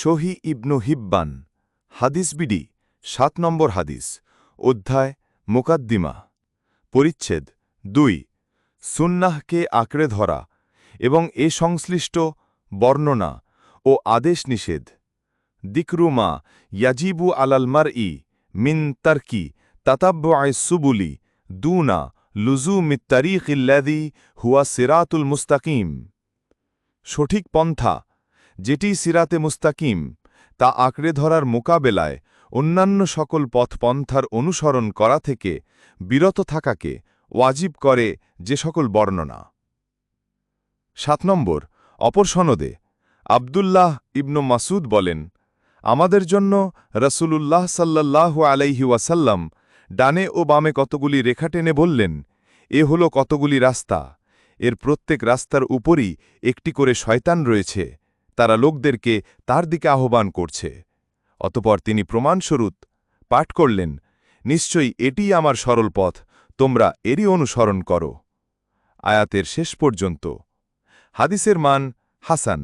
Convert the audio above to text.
শহী ইবনু হিব্বান, হাদিস বিডি, সাত নম্বর হাদিস, অধ্যায়, মোকাদ্দিমা, পরিচ্ছেদ, দুই, সুন্নাহকে আঁকড়ে ধরা এবং এ সংশ্লিষ্ট বর্ণনা ও আদেশ নিষেধ। দিকরুমা ইয়াজিবু আলালমার ই মিন তার্কি তাতাব্য সুবুলি দুনা লুজু মিত্তারিক ইল্লাদি হুয়া সিরাতুল মুস্তাকিম। সঠিক পন্থা যেটি সিরাতে মুস্তাকিম, তা আঁকড়ে ধরার মোকাবেলায় অন্যান্য সকল পথপন্থার অনুসরণ করা থেকে বিরত থাকাকে ওয়াজিব করে যে সকল বর্ণনা। সাত নম্বর, অপর সনদে আবদুল্লাহ ইবনু মাসুদ বলেন, আমাদের জন্য রসুলুল্লাহ সাল্লাল্লাহু আলাইহি ওয়াসাল্লাম ডানে ও বামে কতগুলি রেখা টেনে বললেন, এ হল কতগুলি রাস্তা। এর প্রত্যেক রাস্তার উপরই একটি করে শয়তান রয়েছে। তারা লোকদেরকে তার দিকে আহ্বান করছে। অতপর তিনি প্রমাণস্বরূপ পাঠ করলেন, নিশ্চয়ই এটিই আমার সরল পথ, তোমরা এরই অনুসরণ করো। আয়াতের শেষ পর্যন্ত। হাদিসের মান হাসান।